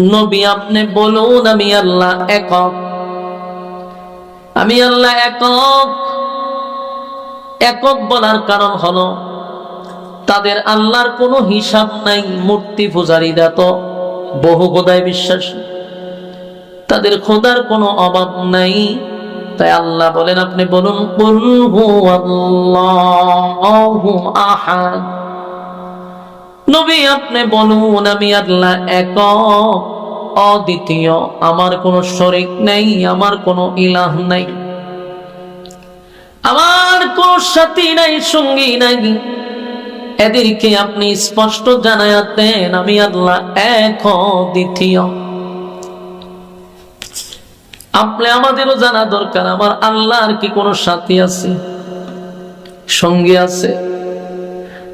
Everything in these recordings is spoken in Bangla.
নবী আপনি বলুন, আমি আল্লাহ একক। আমি আল্লাহ একক। একক বলার কারণ হলো, তাদের আল্লাহর কোনো হিসাব নাই, মূর্তি পূজারীরা তো বহু খোদায় বিশ্বাস। তাদের খোদার কোনো অভাব নাই। তাই আল্লাহ বলেন, আপনি বলুন হুয়াল্লাহু আহাদ। নবী আপনি বলুন, আমি আল্লাহ এক অদ্বিতীয়, আমার কোনো শরিক নেই, আমার কোনো ইলাহ নাই। আমার কোন সাথী নাই, সঙ্গী নাই। এদেরকে আপনি স্পষ্ট জানায়া দেন, আমি আল্লাহ এক দ্বিতীয় আপনি আমাদেরও জানা দরকার, আমার আল্লাহর কি কোনো সাথী আছে, সঙ্গী আছে?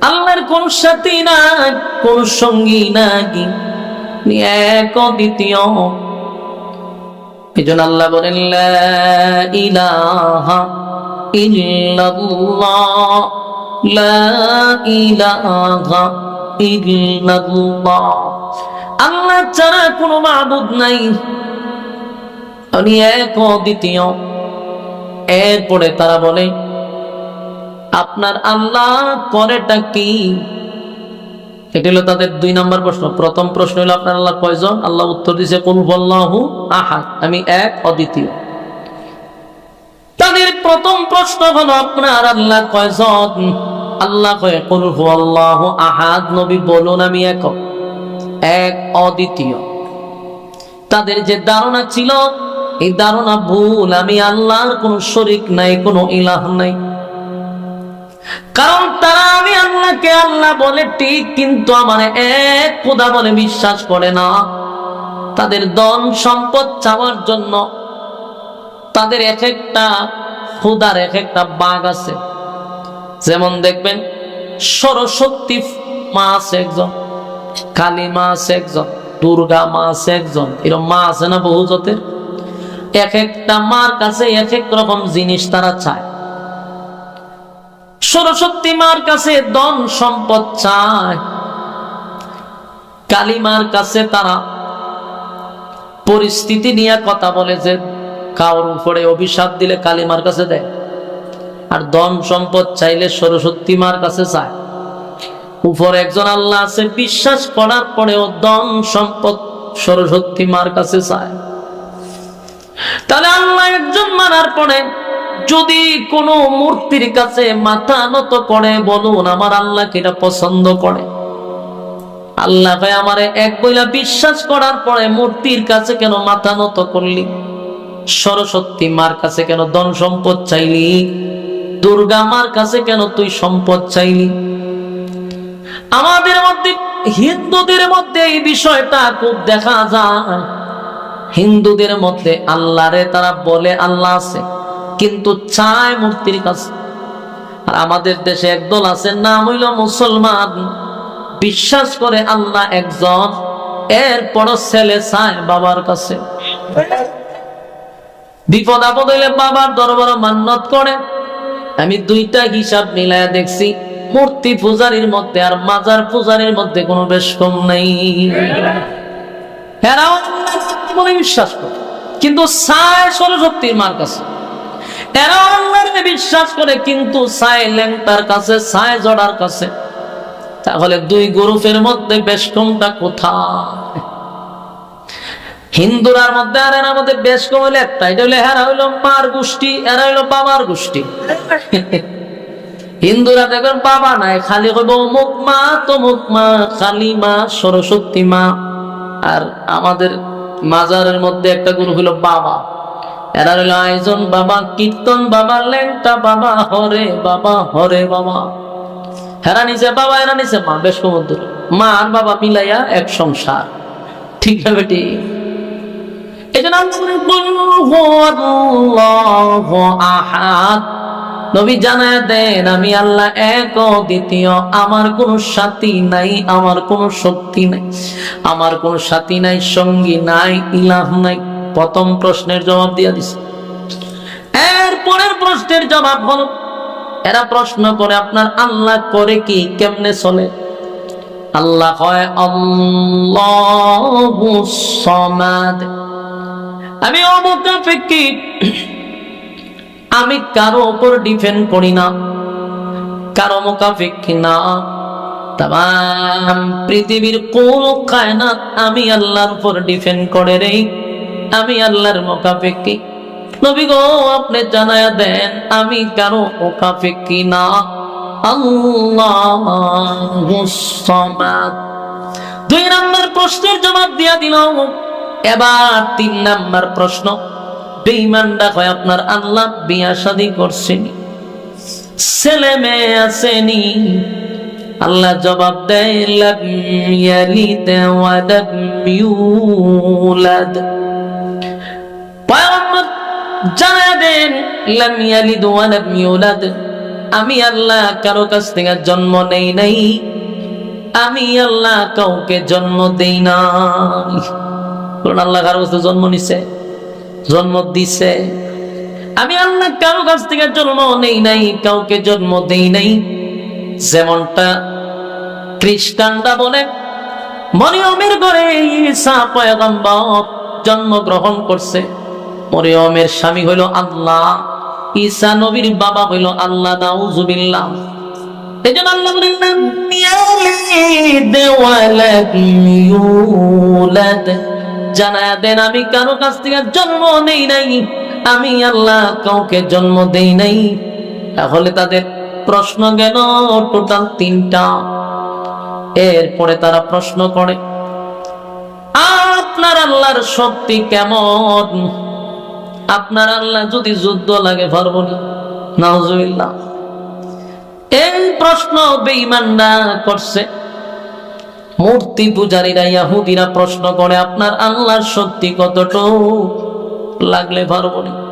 আল্লাহর কোন সাথী নাই, কোন সঙ্গী নাই এক দ্বিতীয় এই জন্য আল্লাহ বলেন ইলাহা ইল্লাল্লাহ, লা ইলাহা ইল্লাল্লাহ। আল্লাহ ছাড়া কোনো মাবুদ নাই উনি এক দ্বিতীয় এরপরে তারা বলে আপনার আল্লাহ করেটা কি? এটা হলো তাদের দুই নম্বর প্রশ্ন। প্রথম প্রশ্ন হলো, আপনার আল্লাহ কয়জন? আল্লাহ উত্তর দিছে কোন বল্লাহু আহাদ। আমি এক, অদ্বিতীয়। তাদের প্রথম প্রশ্ন হলো, আপনার আল্লাহ কয়জন? আল্লাহ কয়, কুল হু আল্লাহ আহাদ। নবী বলুন, আমি এক। এক, অদ্বিতীয়। তাদের যে ধারণা ছিল, এই ধারণা ভুল। আমি আল্লাহর কোনো শরিক নাই, কোনো ইলাহ নাই। কারণ তারা আমি আল্লাহকে আল্লাহ বলে ঠিক, কিন্তু আমার এক খোদা বলে বিশ্বাস করে না। তাদের ধন সম্পদ চাওয়ার জন্য তাদের এক একটা খুদার এক একটা বাঘ আছে। যেমন দেখবেন, সরস্বতী মা আছে একজন, কালী মা আছে একজন, দুর্গা মা আছে একজন এরকম মা আছে না বহু জাতের? এক একটা মার কাছে এক এক রকম জিনিস তারা চায়। সরস্বতী মার কাছে ধন সম্পদ চায়। কালিমার কাছে তারা পরিস্থিতি নিয়ে কথা বলে যে, কারোর উপরে অভিশাপ দিলে কালিমার কাছে দেয়। আর ধন সম্পদ চাইলে সরস্বতী মার কাছে চায়। উপর একজন আল্লাহ আছে, বিশ্বাস করার পরেও ধন সম্পদ সরস্বতী মার কাছে চায়। তাহলে আল্লাহ একজন মানার পরে যদি কোনো মূর্তির কাছে মাথা নত করে, বলুন, আমার আল্লাহকে এটা পছন্দ করে? আল্লাহ ভাই, আমারে এক বইলা বিশ্বাস করার পরে মূর্তির কাছে কেন মাথা নত করলি? সরস্বতী মার কাছে কেন ধন সম্পদ চাইলি? দুর্গা মার কাছে কেন তুই সম্পদ চাইলি? আমাদের মধ্যে, হিন্দুদের মধ্যে এই বিষয়টা খুব দেখা যায়। হিন্দুদের মধ্যে আল্লাহরে তারা বলে আল্লাহ আছে। কিন্তু চায় মূর্তির কাছে আর আমাদের দেশে একদল আছে নাম হইল মুসলমান। বিশ্বাস করে আল্লাহ একজন, এরপর ছেলে চায় বাবার কাছে। বিপদ আপদ হইলে বাবার দরবার মান্নত করে। আমি দুইটা হিসাব মিলায় দেখছি, মূর্তি পূজারির মধ্যে আর মাজার পূজারির মধ্যে কোনো বেশ কম নেই। বলে বিশ্বাস করে, কিন্তু চায় সরস্বতীর মার কাছে। এরা বিশ্বাস করে কিন্তু কাছে জড়ার কাছে। তাহলে দুই গ্রুপের মধ্যে বেশ কমটা কোথায়? হিন্দুরার মধ্যে আর এর মধ্যে বেশ কম হইলে একটা। এটা হইলে এরা হইল মার গোষ্ঠী, এরা হইল বাবার গোষ্ঠী। হিন্দুরা দেখবেন বাবা নাই, খালি কইব অমুক মা, তমুক মা, কালী মা, সরস্বতী মা। আর আমাদের মাজারের মধ্যে একটা গুরু হইল বাবা। এরা হইল আয়োজন বাবা কীর্তন বাবা লেংটা বাবা হরে বাবা হরে বাবা। হেরা নিচে বাবা এরা নিচে মা বেশ কমন্দুর মা আর বাবা মিলাইয়া এক সংসার। ঠিক না বেটি? এই জন্য আল্লাহ বলেন, "কুল হুয়াল্লাহু আহাদ। নবী জানায় দেন আমি আল্লাহ এক দ্বিতীয়। আমার কোনো সাথী নাই আমার কোনো শক্তি নাই। আমার কোনো সাথী নাই সঙ্গী নাই ইলাহ নাই। প্রথম প্রশ্নের জবাব দিয়া দিছে। এর পরের প্রশ্নের জবাব হলো, এরা প্রশ্ন করে আপনার আল্লাহ করে কি, কেমনে চলে? আল্লাহ হয় আমি আমি কারও উপর ডিপেন্ড করি না। কারও মোকাফেক্ষি না। তাম, পৃথিবীর কোন কায়নাত আমি আল্লাহর উপর ডিপেন্ড করে রে। আমি আল্লাহর মোকাফেক্ষি নবী গো, আপনি জানায়া দেন, আমি কারও মোকাফেক্ষি না। আল্লাহ দুই নম্বর প্রশ্নের জবাব দিয়া দিল এবার তিন নম্বর প্রশ্ন। বেঈমানটা হয় আপনার আল্লাহ বিয়া শাদী করছেনি। ছেলে মেয়ে আসেনি আল্লাহ জবাব দেয়, লাম ইয়ালিদ ওয়া লাম ইউলাদ। জানায় দেন, লাম ইয়ালিদ ওয়া লাম ইউলাদ। আমি আল্লাহ কারও কাছ থেকে জন্ম নেই নাই। আমি আল্লাহ কাউকে জন্ম দেই নাই। বলুন, আল্লাহ কারও কাছে জন্ম নিছে? জন্ম দিছে। আমি আল্লাহ কারও কাছ থেকে জন্ম নেই নাই, কাউকে জন্ম দেই নাই। যেমনটা খ্রিস্টানরা বলে, মরিয়মের ঘরে ঈসা পয়গম্বর জন্মগ্রহণ করছে। মরিয়মের স্বামী হইল আল্লাহ, ঈসা নবীর বাবা হইল আল্লাহ, নাউজুবিল্লাহ। এই জন্য আল্লাহ বলেন। জানায়া দেন, আমি কারও কাছ থেকে জন্ম নেই নাই, আমি আল্লাহ কাউকে জন্ম দেই নাই। তাহলে তাদের প্রশ্ন গেল টোটাল তিনটা। এরপরে তারা প্রশ্ন করে, আপনার আল্লাহর শক্তি কেমন? আপনার আল্লাহ যদি যুদ্ধ লাগে পারব না এই প্রশ্ন বেঈমানরা করছে। মূর্তি পূজারীরা ইয়াহুদিরা প্রশ্ন করে, আপনার আল্লাহর শক্তি কতটুকু লাগলে পারব না।